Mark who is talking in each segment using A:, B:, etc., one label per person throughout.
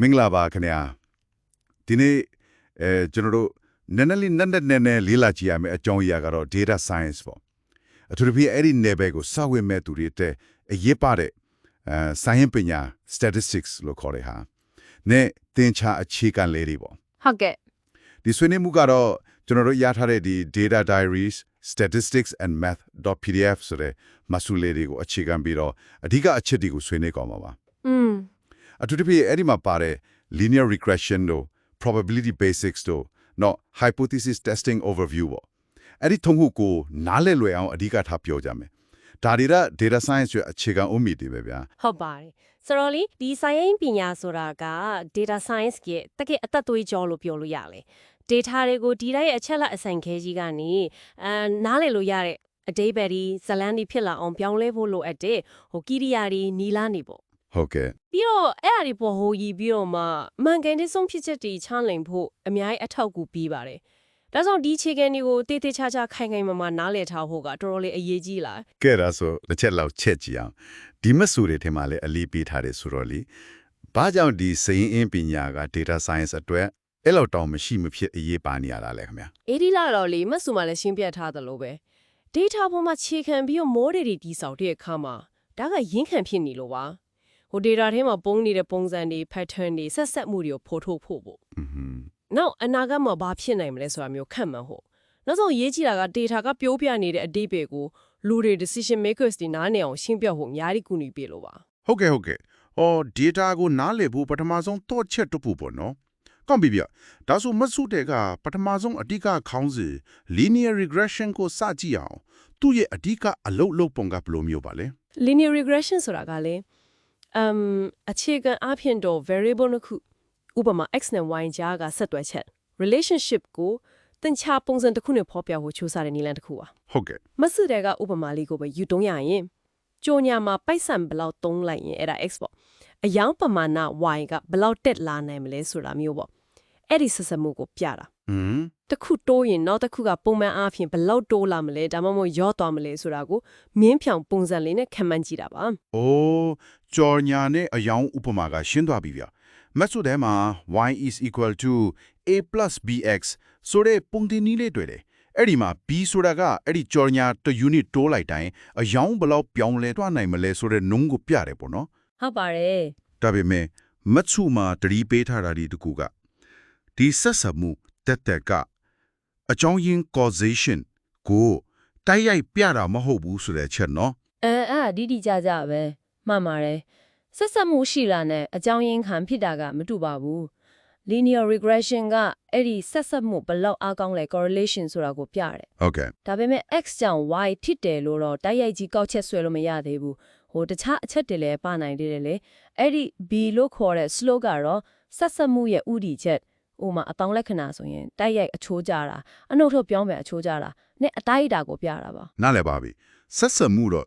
A: မင်္ဂလာပါခင်ဗျာဒီနေ့အဲကျွန်တော်တို့နည်းနည်းလေးနက်နက်နဲနဲလေးလာကြည့်ရမယ်အကြောင်းအရာကတော့ data science ပေါ့အထူးသဖြင့်အဲ့ဒီ level ကိုစဝင်မဲ့သူတွေတဲ့အရေးပါတဲ့အဲ science ပညာ statistics လို့ခေါ်တဲ့ဟာနဲ့သင်္ချာအခြေခံလေးတွေပေါ့
B: ဟုတ်ကဲ့
A: ဒီဆွေးနွေးမှုကတော့ကျွန်တော်တို့ရထားတဲ့ဒီ data diaries statistics and math.pdf ဆိုတဲ့မဆူလေးတွေကိုအခြေခံပြီးတော့အဓိကအချက်တွေကိုဆွေးနွေးကြမှာပါ
B: อืม
A: အထူးသဖြင့်အဲ့ဒီမှာပါတဲ့ linear regression တို့ probability basics တို့ not hypothesis testing overview ပေါ့အဲ့ဒီထုံးခုကိုနားလည်လွယ်အောင်အဓိကထားပြောကြမယ်ဒါတွေက data science ရဲ့အခြေခံအုတ်မြစ်တွေပဲဗျာ
B: ဟုတ်ပါတယ်ဆိုတော့လေဒီ science ပညာဆိုတာက data science ရဲ့တကယ်အသက်သွေးကြောလို့ပြောလို့ရတယ် data တွေကိုဒီတိုင်းရဲ့အချက်လက်အဆိုင်ခဲကြီးကနေအဲနားလည်လို့ရတဲ့အတိပယ်ဒီဇလန်ဒီဖြစ်လာအောင်ပြောင်းလဲဖို့လိုအပ်တဲ့ဟိုကိရိယာတွေနီလာနေပေါ့
A: ဟုတ်ကဲ့
B: ပြီးတော့အဲ့အရာတွေပေါ်ဟိုကြီးပြီးတော့မှအမှန်ကန်တဲ့ဆုံးဖြတ်ချက်တွေချလိန်ဖို့အများကြီးအထောက်အကူပေးပါတယ်ဒါကြောင့်ဒီအခြေခံတွေကိုတေးသေးချာချာခိုင်ခိုင်မာမာနားလည်ထားဖို့ကတော်တော်လေးအရေးကြီးလာ
A: ကဲဒါဆိုတစ်ချက်လောက်ချက်ကြည့်အောင်ဒီမဆူတွေထဲမှာလည်းအလေးပေးထားတယ်ဆိုတော့လေဘာကြောင့်ဒီစရင်အင်းပညာက data science အတွက်အဲ့လောက်တောင်မရှိမဖြစ်အရေးပါနေရတာလဲခင်ဗျာ
B: အေဒီလာတော့လေမတ်ဆူမှလည်းရှင်းပြထားသလိုပဲ data ပေါ်မှာခြေခံပြီးတော့ model တွေတည်ဆောက်တဲ့အခါမှာဒါကရင်းခံဖြစ်နေလို့ပါ ဟို data ထဲမှာပုံနေတဲ့ပုံစံတွေ pattern တွေဆက်ဆက်မှုတွေကိုဖော်ထုတ်ဖို့ပေါ့
A: อืม
B: နောက်အနာဂတ်မှာဘာဖြစ်နိုင်မလဲဆိုတာမျိုးခန့်မှန်းဖို့နောက်ဆုံးရေးကြည့်တာက data ကပြိုးပြနေတဲ့အတိတ်ပဲကိုလူတွေ decision makers တွေနားနေအောင်ရှင်းပြဖို့အများကြီးကူညီပေးလို့ပါ
C: ဟုတ်ကဲ့ဟုတ်ကဲ့။အော် data ကိုနားလည်ဖို့ပထမဆုံးတော့ချက်တစ်ခုပေါ့နော်။ကောင်းပြီဗျ။ဒါဆိုမဆုတဲ့ကပထမဆုံးအဓိကခေါင်းစဉ် linear regression ကိုစကြည့်အောင်။သူ့ရဲ့အဓိကအလုပ်လုပ်ပုံကဘယ်လိုမျိုးပါလဲ
B: linear regression ဆိုတာကလေ um အခြေခံအဖြစ်တော့ variable နှစ်ခုဥပမာ x နဲ့ y ကြားကဆက်သွယ်ချက် relationship ကိုသင်္ချာပုံစံတစ်ခုနဲ့ဖော်ပြဖို့ချိုးစားတဲ့နည်းလမ်းတစ်ခုပါ။
C: ဟုတ်ကဲ့
B: မဆူတဲ့ကဥပမာလေးကိုပဲယူတုံးရရင်ကြိုညာမှာပိုက်ဆံဘယ်လောက်သုံးလိုက်ရင်အဲ့ဒါ x ပေါ့အယောင်ပမာဏ y ကဘယ်လောက်တက်လာနိုင်မလဲဆိုတာမျိုးပေါ့အဲ့ဒီဆက်စပ်မှုကိုပြတာ။
C: ဟမ်
B: တစ်ခုတိုးရင်နောက်တစ်ခုကပုံမှန်အားဖြင့်ဘယ်လောက်တိုးလာမလဲဒါမှမဟုတ်ရော့သွားမလဲဆိုတာကိုမြင်းဖြောင်ပုံစံလေးနဲ့ခံမှန်းကြည့်တာပါ။
C: အိုးကြော်ညာနဲ့အယောင်ဥပမာကရှင်းသွားပြီဗျ။မဆုတဲ့မှာ y is equal to a plus bx ဆိုတဲ့ပုံတင်နည်းလေးတွေ့တယ်။အဲ့ဒီမှာ b ဆိုတာကအဲ့ဒီကြော်ညာတစ် unit တိုးလိုက်တိုင်းအယောင်ဘယ်လောက်ပြောင်းလဲသွားနိုင်မလဲဆိုတဲ့နှုန်းကိုပြတယ်ပေါ့နော်
B: ဟုတ်ပါတယ်
C: ဒါပေမဲ့မတ်စုမှာတတိပေးထားတာဒီတကူကဒီဆက်ဆံမှု တက်တက်ကအကြောင်းရင်း causation ကိုတိုက်ရိုက်ပြတာမဟုတ်ဘူးဆိုတဲ့ချက်နော်
B: အဲအဲ့ဒီဒီကြကြပဲမှန်ပါတယ်ဆက်ဆက်မှုရှိလာနဲ့အကြောင်းရင်းခံဖြစ်တာကမတူပါဘူး linear regression ကအဲ့ဒီဆက်ဆက်မှုဘယ်လောက်အားကောင်းလဲ correlation ဆိုတာကိုပြတယ်
C: ဟုတ်ကဲ့
B: ဒါပေမဲ့ x ကြောင့် y ဖြစ်တယ်လို့တော့တိုက်ရိုက်ကြီးကောက်ချက်ဆွဲလို့မရသေးဘူးဟိုတခြားအချက်တွေလည်းပါနိုင်သေးတယ်လေအဲ့ဒီ b လို့ခေါ်တဲ့ slope ကတော့ဆက်ဆက်မှုရဲ့ဥတီချက် ဥမာအတောင်းလက္ခဏာဆိုရင်တိုက်ရိုက်အချိုးကြတာအနှုတ်ထုတ်ပြောင်းပဲအချိုးကြတာနဲ့အတိုင်းအတာကိုပြတာပါ
C: နားလည်ပါပြီဆက်ဆံမှုတော့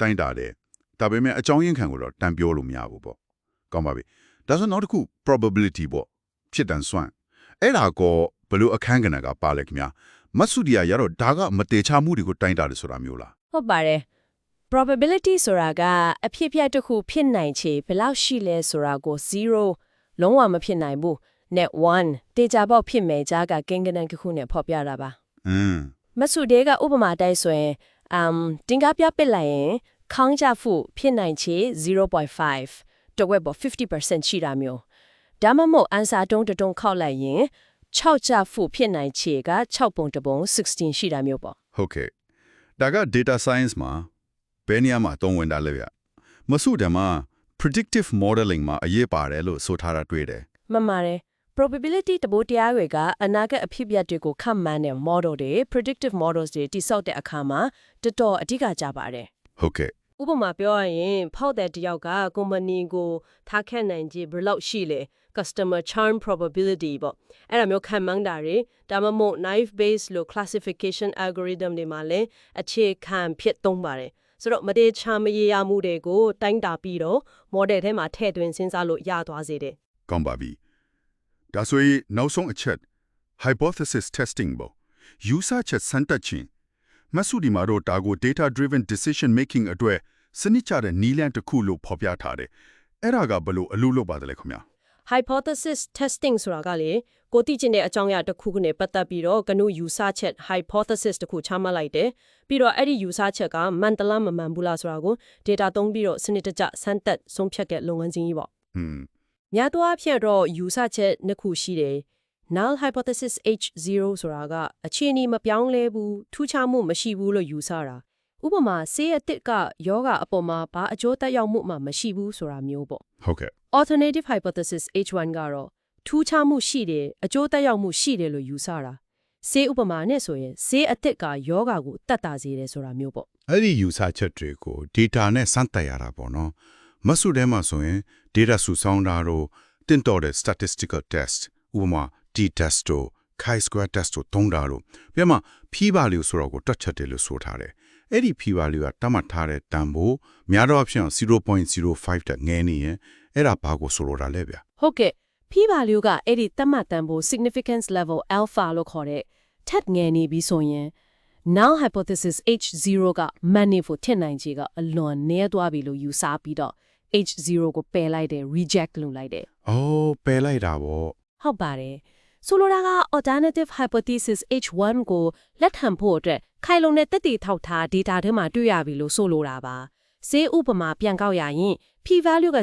C: တိုင်းတာတယ်ဒါပေမဲ့အကြောင်းရင်းခံကိုတော့တန်ပြောလို့မရဘူးပေါ့ကောင်းပါပြီဒါဆိုနောက်တစ်ခု probability ပေါ့ဖြစ်တန်စွမ်းအဲ့ဒါကောဘယ်လိုအခန်းကဏ္ဍကပါလဲခင်ဗျာမတ်စုဒီယာရတော့ဒါကမတေချမှုတွေကိုတိုင်းတာတယ်ဆိုတာမျိုးလား
B: ဟုတ်ပါတယ် probability ဆိုတာကအဖြစ်အပျက်တစ်ခုဖြစ်နိုင်ချေဘယ်လောက်ရှိလဲဆိုတာကို0လုံးဝမဖြစ်နိုင်ဘူး net 1တေချာပေါက်ဖြစ်မယ်ကြားကကိန်းဂဏန်းတစ်ခုနဲ့ဖော်ပြတာပါ
C: อืม
B: မဆုဒေကဥပမာတိုက်ဆိုရင်အမ်တင်ကားပြပစ်လိုက်ရင်ခေါင်းကြဖို့ဖြစ်နိုင်ချေ0.5တဝက်ပေါ်50%ရှိတာမျိုးဒါမှမဟုတ်အန်စာတုံးတတုံးခောက်လိုက်ရင်6ကြဖို့ဖြစ်နိုင်ချေက6ပုံတပုံ16ရှိတာမျိုးပေါ့
A: ဟုတ်ကဲ့ဒါက data science မှာဘယ်နေရာမှာသုံးဝင်တာလဲဗျမဆုတယ်မှာ predictive modeling မှာအရေးပါတယ်လို့ဆိုထားတာတွေ့တယ်
B: မှန်ပါတယ် probability တဘိုးတရားတွေကအနာဂတ်အဖြစ်အပျက်တွေကိုခန့်မှန်းတဲ့ model တွေ predictive models တွေတိစောက်တဲ့အခါမှာတော်တော်အဓိကကြပါတယ်
A: ဟုတ်ကဲ့
B: ဥပမာပြောရရင်ဖောက်တဲ့တယောက်က company ကိုထားခက်နိုင်ခြင်းဘယ်လောက်ရှိလဲ customer charm probability ပေါ့အဲ့ဒါမျိုးခံမှန်းတာတွေဒါမှမဟုတ် knife based လို့ classification algorithm တွေမှာလည်းအခြေခံဖြစ်သုံးပါတယ်ဆိုတော့မတေချာမရေရာမှုတွေကိုတိုင်းတာပြီးတော့ model ထဲမှာထည့်သွင်းစဉ်းစားလို့ရသွားစေတယ်
A: ကောင်းပါပြီ ဒါဆိုရင်နောက်ဆုံးအချက် hypothesis testing ပေါ့ user ချက်စမ်းတက်ခြင်းမဆုဒီမှာတော့ဒါကို data driven decision making အတွက်စနစ်ကျတဲ့နည်းလမ်းတစ်ခုလို့ဖော်ပြထားတယ်အဲ့ဒါကဘယ်လိုအလုပ်လုပ်ပါသလဲခင်ဗျာ
B: hypothesis testing ဆိုတာကလေကိုတိကျင်တဲ့အကြောင်းအရာတစ်ခုခုနဲ့ပတ်သက်ပြီးတော့ကနုယူဆချက် hypothesis တစ်ခုချမှတ်လိုက်တယ်ပြီးတော့အဲ့ဒီယူဆချက်ကမှန်တလားမမှန်ဘူးလားဆိုတာကို data သုံးပြီးတော့စနစ်တကျစမ်းသပ်ဆုံးဖြတ်တဲ့လုပ်ငန်းစဉ်ကြီးပေါ့
A: ဟွန်း
B: များသောအားဖြင့်တော့ယူဆချက်နှစ်ခုရှိတယ် null hypothesis h0 ဆိုတာကအခြေအနေမပြောင်းလဲဘူးထူးခြားမှုမရှိဘူးလို့ယူဆတာဥပမာဆေးအသစ်ကယောဂအပေါ်မှာဘာအကျိုးသက်ရောက်မှုမှမရှိဘူးဆိုတာမျိုးပေါ့
A: ဟုတ်ကဲ့
B: alternative hypothesis H1 ကတော့ထူးခြားမှုရှိတယ်အကျိုးသက်ရောက်မှုရှိတယ်လို့ယူဆတာဆေးဥပမာနဲ့ဆိုရင်ဆေးအသစ်ကယောဂကိုတတ်တာစေတယ်ဆိုတာမျိုးပေါ့
C: အဲ့ဒီယူဆချက်တွေကို data နဲ့စမ်းသပ်ရတာပေါ့နော်မဆုထဲမှာဆိုရင် data စုဆောင်းတာတို့တင့်တော်တဲ့ statistical test ဥပမာ t-test တို့ chi-square test တို့သုံးတာတို့ပြမ p-value ဆိုတော့ကိုတွက်ချက်တယ်လို့ဆိုထားတယ်အဲ့ဒီ p-value ကတတ်မှတ်ထားတဲ့တန်ဖိုးများတော့အဖြစ်0.05တက်ငဲနေရင်အဲ့ဒါဘာကိုဆိုလိုတာလဲဗျ
B: ဟုတ်ကဲ့ p value ကအဲ့ဒီသတ်မှတ်တန်ဖိုး significance level alpha လို့ခေါ်တဲ့ထက်ငယ်နေပြီဆိုရင် null hypothesis h0 က manifold ထင်နိုင်ခြေကအလွန်နည်းသွားပြီလို့ယူဆပြီးတော့ h0 ကိုပယ်လိုက်တယ် reject လုပ်လိုက်တယ်။
C: အော်ပယ်လိုက်တာပေါ့
B: ဟုတ်ပါတယ်ဆိုလိုတာက alternative hypothesis h1 ကိုလက်ခံဖို့အတွက်ခိုင်လုံတဲ့တက်တည်ထောက်ထား data ထဲမှာတွေ့ရပြီလို့ဆိုလိုတာပါဈေးဥပမာပြန်ကောက်ရရင် p value က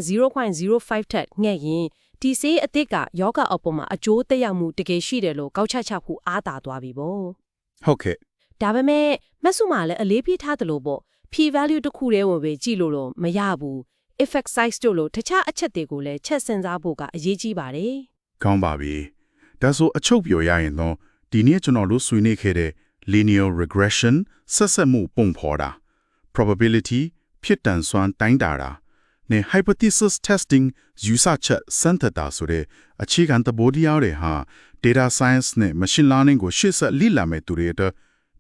B: 0.05ထက်ငယ်ရင်ဒီဈေးအသစ်ကယောဂအပေါ်မှာအကျိုးသက်ရောက်မှုတကယ်ရှိတယ်လို့ကောက်ချက်ချက်ဖို့အားတာသွားပြီပေါ့။
C: ဟုတ်ကဲ့
B: ဒါပေမဲ့မက်ဆုမှာလည်းအလေးပြထားတယ်လို့ပေါ့ p value တစ်ခုတည်းဝင်ပဲကြည့်လို့တော့မရဘူး effect size တို့လို့တခြားအချက်တွေကိုလည်းချက်စင်စားဖို့ကအရေးကြီးပါတယ်။
C: ကောင်းပါပြီ။ဒါဆိုအချုပ်ပြောရရင်တော့ဒီနေ့ကျွန်တော်တို့ဆွေးနွေးခဲ့တဲ့ linear regression ဆက်ဆက်မှုပုံဖော်တာ probability ဖြစ်တန်စွမ်းတိုင်းတာတာနဲ့ hypothesis testing ယူဆချက်စမ်းသပ်တာဆိုတဲ့အခြေခံသဘောတရားတွေဟာ data science နဲ့ machine learning ကိုရှေ့ဆက်လိလာမဲ့သူတွေအတွက်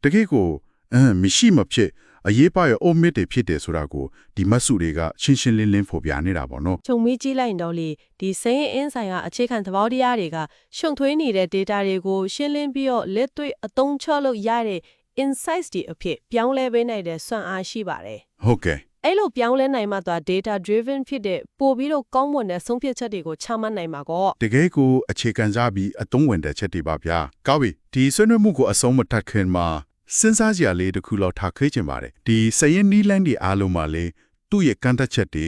C: တကယ့်ကိုအမ်မရှိမဖြစ် အရေးပါရ omit တွေဖြစ်တယ်ဆိုတာကိုဒီမတ်စုတွေကရှင်းရှင်းလင်းလင်းဖော်ပြနေတာပေါ့နော်
B: ခြုံမီးကြည့်လိုက်ရင်တော့လေဒီစိမ်းအင်းဆိုင်ကအခြေခံသဘောတရားတွေကရှုံထွေးနေတဲ့ data တွေကိုရှင်းလင်းပြီးတော့လက်တွေ့အသုံးချလို့ရတဲ့ insights တွေအဖြစ်ပြောင်းလဲပေးနိုင်တဲ့စွမ်းအားရှိပါတယ်
C: ဟုတ်ကဲ့။
B: အဲ့လိုပြောင်းလဲနိုင်မှသာ data driven ဖြစ်တဲ့ပို့ပြီးတော့ကောင်းမွန်တဲ့ဆုံးဖြတ်ချက်တွေကိုချမှတ်နိုင်မှာကော
C: တကယ်ကိုအခြေခံစားပြီးအသုံးဝင်တဲ့ချက်တွေပါဗျာကောင်းပြီဒီဆွေးနွေးမှုကိုအဆုံးမထပ်ခင်မှာ စဉ်းစားကြရလေးတစ်ခုလောက်ထားခေးချင်ပါတယ်ဒီစရင်နီလန်းဒီအားလုံးမှာလေသူ့ရဲ့ကန့်သက်ချက်တွေ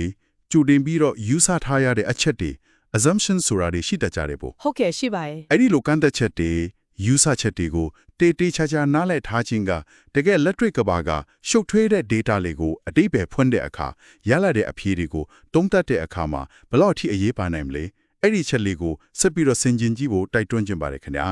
C: ကြိုတင်ပြီးတော့ယူဆထားရတဲ့အချက်တွေ assumption ဆိုတာတွေရှိတတ်ကြတယ်ပေါ့
B: ဟုတ်ကဲ့ရှိပါရဲ့
C: အဲ့ဒီလိုကန့်သက်ချက်တွေယူဆချက်တွေကိုတေတေချာချာနားလည်ထားခြင်းကတကယ်လက်တွေ့ကဘာကရှုပ်ထွေးတဲ့ data တွေကိုအတိပ္ပယ်ဖွင့်တဲ့အခါရလာတဲ့အဖြေတွေကိုတုံးတက်တဲ့အခါမှာဘယ်လောက်အထိအရေးပါနိုင်မလဲအဲ့ဒီချက်လေးကိုဆက်ပြီးတော့ဆင်ခြင်ကြည့်ဖို့တိုက်တွန်းခြင်းပါတယ်ခင်ဗျာ